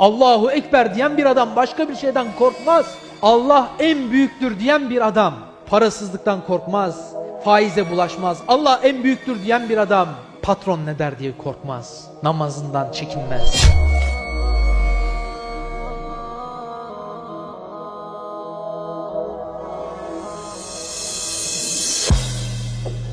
Allahu Ekber diyen bir adam başka bir şeyden korkmaz. Allah en büyüktür diyen bir adam parasızlıktan korkmaz. Faize bulaşmaz. Allah en büyüktür diyen bir adam patron ne der diye korkmaz. Namazından çekinmez.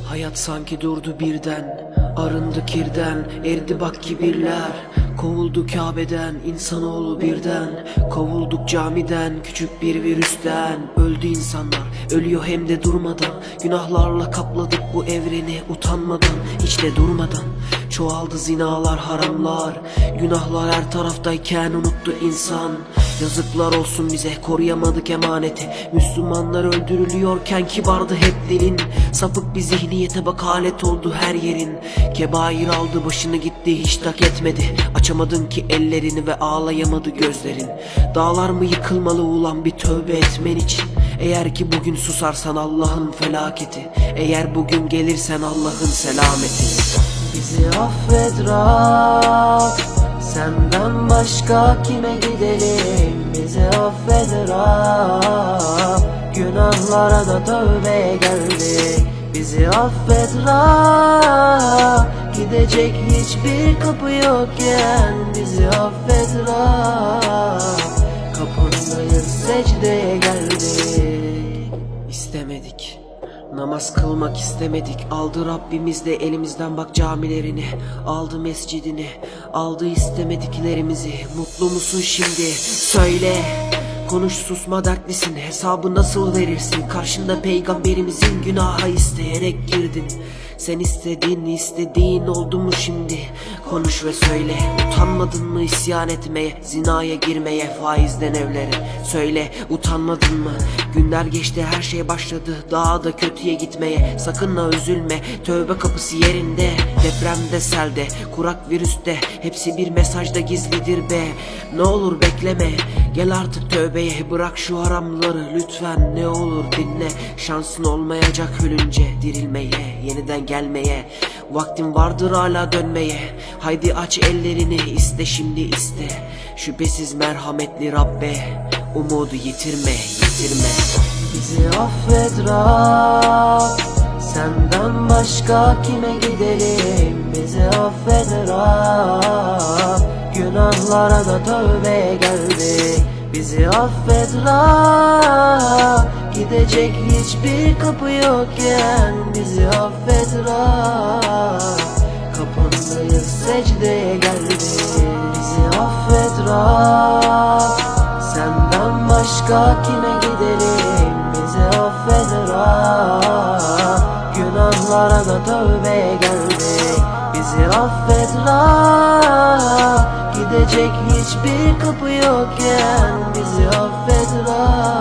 Hayat sanki durdu birden Arındı kirden Erdi bak kibirler. Kovuldu Kabe'den insanoğlu birden. Kovulduk camiden Küçük bir virüsten. Öldü insanlar Ölüyor hem de durmadan. Günahlarla kapladık bu evreni Utanmadan. Hiç de durmadan. Çoğaldı zinalar haramlar. Günahlar her taraftayken unuttu insan Yazıklar olsun bize koruyamadık emaneti. Müslümanlar öldürülüyorken kibardı hep dilin Sapık bir zihniyete bak alet oldu her yerin. Kebair aldı başını gitti hiç tak etmedi. Açamadın ki ellerini ve ağlayamadı gözlerin. Dağlar mı yıkılmalı ulan bir tövbe etmen için? Eğer ki bugün susarsan Allah'ın felaketi. Eğer bugün gelirsen Allah'ın selameti. Bizi affet Rab Senden başka kime gidelim? Bizi affet Rab Günahlara da tövbe geldik Bizi affet Rab Gidecek hiçbir kapı yokken Bizi affet Rab Kapındayız secdeye Namaz kılmak istemedik. Aldı Rabbimiz de elimizden bak camilerini. Aldı mescidini. Aldı istemediklerimizi. Mutlu musun şimdi? Söyle Konuş susma dertlisin. Hesabı nasıl verirsin? Karşında peygamberimizin günaha isteyerek girdin. Sen istedin istediğin oldu mu şimdi? Konuş ve söyle. Utanmadın mı isyan etmeye? Zinaya girmeye faizden evlere. Söyle utanmadın mı? Günler geçti her şey başladı. Daha da kötüye gitmeye. Sakın ha üzülme. Tövbe kapısı yerinde. Depremde selde. Kurak virüste. Hepsi bir mesajda gizlidir be. Ne olur bekleme. Gel artık tövbeye bırak şu haramları lütfen ne olur dinle. Şansın olmayacak ölünce dirilmeye yeniden gelmeye. Vaktin vardır hala dönmeye. Haydi aç ellerini iste şimdi iste. Şüphesiz merhametli Rabbe Umudu yitirme yitirme. Bizi affet Rab Senden başka kime gidelim? Bizi affet Rab Günahlara da tövbe Bizi affet Rab Gidecek hiçbir kapı yokken Bizi affet Rab Kapındayız secdeye geldik Bizi affet Rab Senden başka kime gidelim? Bizi affet Rab Günahlara da tövbe geldik Bizi affet Rab Gidecek hiçbir kapı yokken Bizi affet Rab